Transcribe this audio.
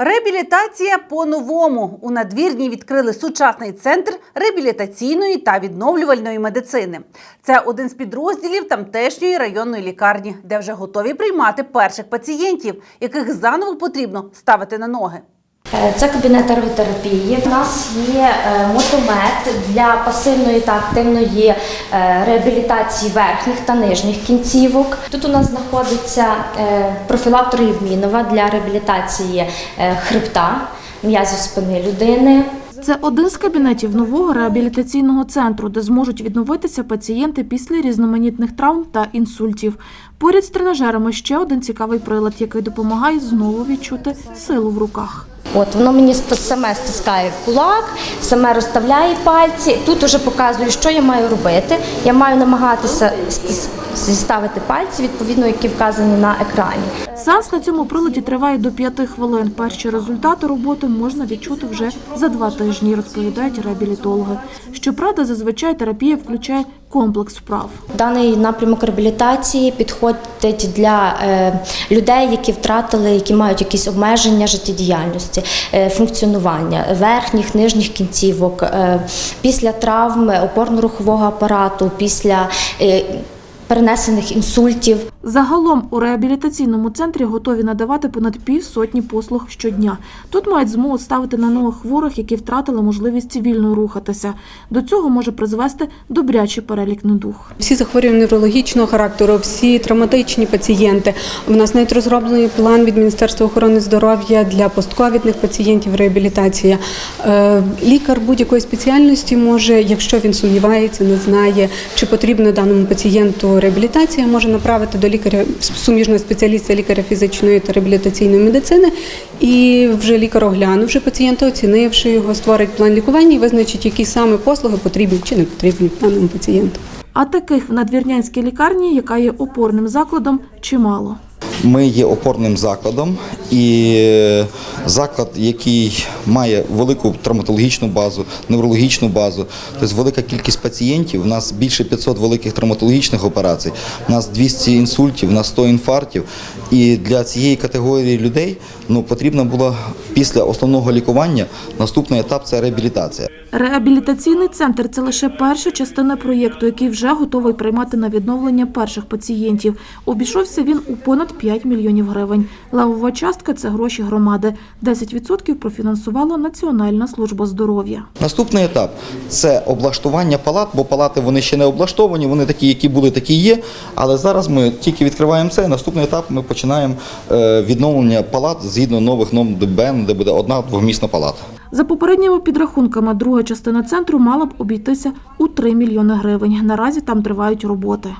Реабілітація по-новому. У надвірні відкрили сучасний центр реабілітаційної та відновлювальної медицини. Це один з підрозділів тамтешньої районної лікарні, де вже готові приймати перших пацієнтів, яких заново потрібно ставити на ноги. Е, Це кабінет ерготерапії. У нас є е, мотомет для пасивної та активної е, реабілітації верхніх та нижніх кінцівок. Тут у нас знаходиться профілактор Євмінова для реабілітації хребта, м'язів спини людини. Це один з кабінетів нового реабілітаційного центру, де зможуть відновитися пацієнти після різноманітних травм та інсультів. Поряд з тренажерами ще один цікавий прилад, який допомагає знову відчути силу в руках. От воно мені саме стискає в кулак, саме розставляє пальці. Тут уже показую, що я маю робити. Я маю намагатися ставити пальці, відповідно, які вказані на екрані. Сеанс на цьому приладі триває до п'яти хвилин. Перші результати роботи можна відчути вже за два тижні, розповідають реабілітологи. Щоправда, зазвичай терапія включає комплекс вправ. Даний напрямок реабілітації підходить для е, людей, які втратили, які мають якісь обмеження життєдіяльності, е, функціонування верхніх, нижніх кінцівок, е, після травм опорно-рухового апарату, після перенесених інсультів. Загалом у реабілітаційному центрі готові надавати понад півсотні послуг щодня. Тут мають змогу ставити на ноги хворих, які втратили можливість вільно рухатися. До цього може призвести добрячий перелік недуг. Всі захворювання неврологічного характеру, всі травматичні пацієнти. У нас навіть розроблений план від Міністерства охорони здоров'я для постковідних пацієнтів реабілітація. Е, Лікар будь-якої спеціальності може, якщо він сумнівається, не знає, чи потрібна даному пацієнту реабілітація, може направити до лікаря суміжного спеціаліста лікаря фізичної та реабілітаційної медицини. І вже лікар, оглянувши пацієнта, оцінивши його, створить план лікування і визначить, які саме послуги потрібні чи не потрібні даному пацієнту. А таких в надвірнянській лікарні, яка є опорним закладом, чимало. Ми є опорним закладом і заклад, який має велику травматологічну базу, неврологічну базу, тобто велика кількість пацієнтів. У нас більше 500 великих травматологічних операцій, у нас 200 інсультів, у нас 100 інфарктів. І для цієї категорії людей ну, потрібно було після основного лікування наступний етап це реабілітація. Реабілітаційний центр це лише перша частина проєкту, який вже готовий приймати на відновлення перших пацієнтів. Обійшовся він у понад 5 мільйонів гривень. Левова частка це гроші громади. 10% профінансувала Національна служба здоров'я. Наступний етап це облаштування палат, бо палати вони ще не облаштовані, вони такі, які були, такі є. Але зараз ми тільки відкриваємо це. Наступний етап ми починаємо е, відновлення палат згідно нових норм ДБН, де буде одна двомісна палата. За попередніми підрахунками, друга частина центру мала б обійтися у 3 мільйони гривень. Наразі там тривають роботи.